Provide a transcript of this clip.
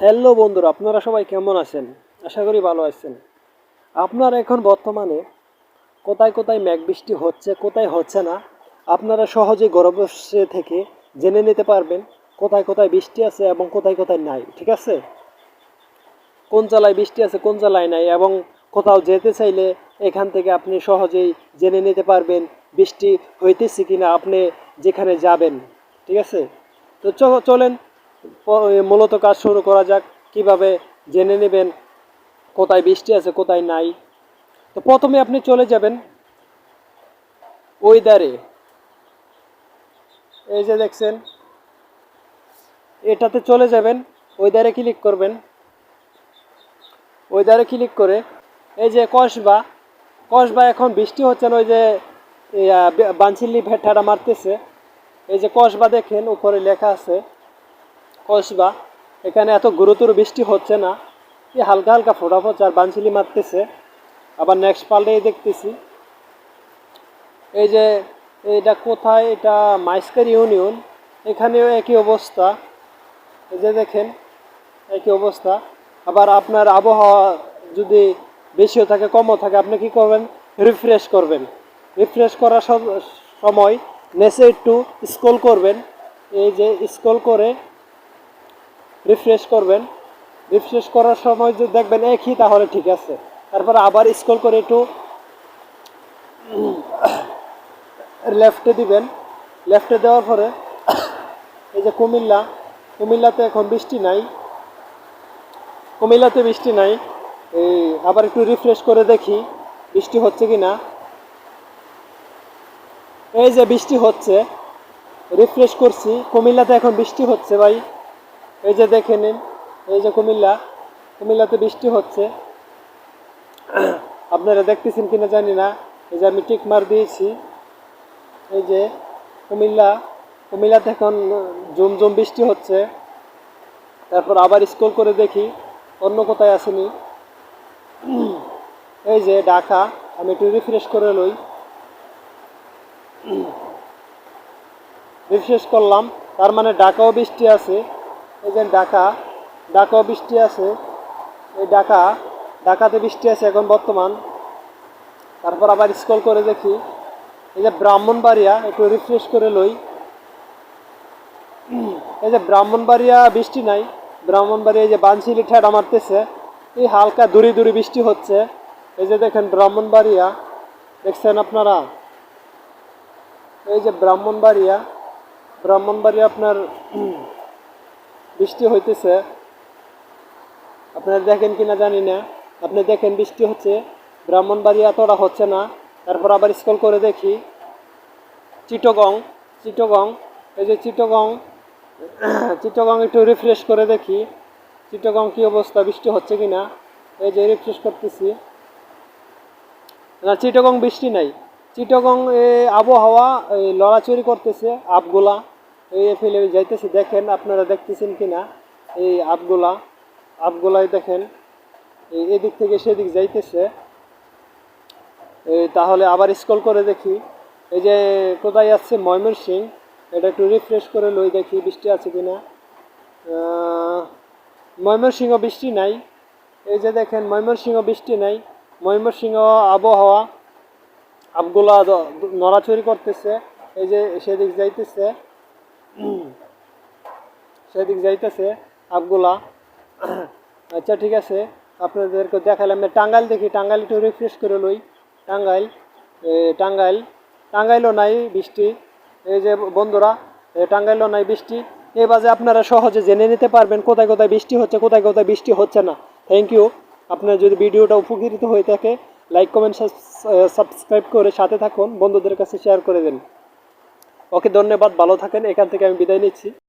Hello বন্ধুরা, আপনারা সবাই কেমন আছেন? আশা করি ভালো আছেন। আপনারা এখন বর্তমানে কোথায় কোথায় মেঘ বৃষ্টি হচ্ছে, কোথায় হচ্ছে না, আপনারা সহজে গরম থেকে জেনে নিতে পারবেন কোথায় কোথায় বৃষ্টি আছে এবং কোথায় কোথায় নাই, ঠিক আছে? কোন জেলায় বৃষ্টি আছে, কোন জেলায় নাই, এবং কোথাও যেতে চাইলে এখান থেকে আপনি সহজেই জেনে নিতে পারবেন বৃষ্টি হইতেছে কি না আপনি যেখানে যাবেন, ঠিক আছে? তো চলেন মূলত কাজ শুরু করা যাক, কীভাবে জেনে নেবেন কোথায় বৃষ্টি আছে, কোথায় নাই। তো প্রথমে আপনি চলে যাবেন ওয়েদারে এই যে দেখছেন, এটাতে চলে যাবেন ওয়েদারে ক্লিক করবেন। ওয়েদারে ক্লিক করে, এই যে কসবা কসবা এখন বৃষ্টি হচ্ছে না, ওই যে বানচিল্লি ভেট্টাটা মারতেছে। এই যে কসবা দেখেন, উপরে লেখা আছে কসবা এখানে এত গুরুতর বৃষ্টি হচ্ছে না। এই হালকা হালকা ফোটা আর বানচিলি মারতেছে। আবার নেক্সট পাল্টেই দেখতেছি। এই যে এটা কোথায়? এটা মাইস্কার ইউনিয়ন। এখানেও একই অবস্থা। এই যে দেখেন, একই অবস্থা। আবার আপনার আবহাওয়া যদি বেশিও থাকে, কমও থাকে, আপনি কি করবেন? রিফ্রেশ করবেন। রিফ্রেশ করার সময় নেসে একটু স্ক্রল করবেন। এই যে স্ক্রল করে রিফ্রেশ করবেন। রিফ্রেশ করার সময় যদি দেখবেন একই, তাহলে ঠিক আছে। তারপরে আবার স্ক্রল করে একটু লেফটে দিবেন। লেফটে দেওয়ার পরে এই যে কুমিল্লা, কুমিল্লাতে এখন বৃষ্টি নাই। কুমিল্লাতে বৃষ্টি নাই। এই আবার একটু রিফ্রেশ করে দেখি বৃষ্টি হচ্ছে কি না এই যে বৃষ্টি হচ্ছে, রিফ্রেশ করছি। কুমিল্লাতে এখন বৃষ্টি হচ্ছে ভাই। এই যে দেখে নিন, এই যে কুমিল্লা, কুমিল্লাতে বৃষ্টি হচ্ছে। আপনারা দেখতেছেন কিনা জানি না, এই যে আমি টিক মার দিয়েছি। এই যে কুমিল্লা, কুমিল্লাতে এখন জুম জুম বৃষ্টি হচ্ছে। তারপর আবার স্ক্রল করে দেখি, অন্য কোথায় আসেনি। এই যে ঢাকা, আমি একটু রিফ্রেশ করে লই। রিফ্রেশ করলাম, তার মানে ঢাকাও বৃষ্টি আছে। এই যে ঢাকা, ঢাকাও বৃষ্টি আছে। এই ঢাকা, ঢাকাতে বৃষ্টি আছে এখন বর্তমান। তারপর আবার স্কল করে দেখি। এই যে ব্রাহ্মণবাড়িয়া, একটু রিফ্রেশ করে লই। এই যে ব্রাহ্মণবাড়িয়া বৃষ্টি নাই। ব্রাহ্মণবাড়িয়া এই যে বানশিলি ঠেড়া মারতেছে। এই হালকা দূরে দূরে বৃষ্টি হচ্ছে। এই যে দেখেন ব্রাহ্মণবাড়িয়া, দেখছেন আপনারা? এই যে ব্রাহ্মণবাড়িয়া ব্রাহ্মণবাড়িয়া আপনার বৃষ্টি হইতেছে। আপনারা দেখেন কিনা জানি না। আপনি দেখেন বৃষ্টি হচ্ছে ব্রাহ্মণবাড়ি এতটা হচ্ছে না। তারপর আবার স্কল করে দেখি, চিটগং চিটগং, এই যে চিটগং চিটগং একটু রিফ্রেশ করে দেখি, চিটগং কী অবস্থা, বৃষ্টি হচ্ছে কি না এই যে রিফ্রেশ করতেছি। না, চিটগং বৃষ্টি নাই। চিটগং এ আবহাওয়া লড়াচড়ি করতেছে আপগুলা এই ফেলে যাইতেছে দেখেন আপনারা দেখতেছেন কি না এই আপগুলা আপগুলাই দেখেন এই এদিক থেকে সেদিক যাইতেছে। তাহলে আবার স্ক্রল করে দেখি। এই যে কোথায় আসছে ময়মনসিং এটা একটু রিফ্রেশ করে লই দেখি বৃষ্টি আছে কিনা। আহ, ময়মনসিংহ বৃষ্টি নাই। এই যে দেখেন ময়মনসিংহ বৃষ্টি নাই। ময়মনসিংহ আবহাওয়া আপগুলা নড়াচড়ি করতেছে। এই যে সেদিক যাইতেছে। সেদিক যাইতেছে আপগুলা আচ্ছা ঠিক আছে। আপনাদেরকে দেখালাম। টাঙ্গাইল দেখি, টাঙ্গাইল একটু রিফ্রেশ করে লই। টাঙ্গাইল টাঙ্গাইল। টাঙ্গাইলও নাই বৃষ্টি। এই যে বন্ধুরা টাঙ্গাইলও নাই বৃষ্টি। এই বাজে আপনারা সহজে জেনে নিতে পারবেন কোথায় কোথায় বৃষ্টি হচ্ছে, কোথায় কোথায় বৃষ্টি হচ্ছে না। থ্যাংক ইউ আপনার যদি ভিডিওটা উপকৃত হয়ে থাকে লাইক কমেন্ট সাবস্ক্রাইব করে সাথে থাকুন। বন্ধুদের কাছে শেয়ার করে দেন। ওকে ধন্যবাদ ভালো থাকেন এখান থেকে আমি বিদায় নিচ্ছি।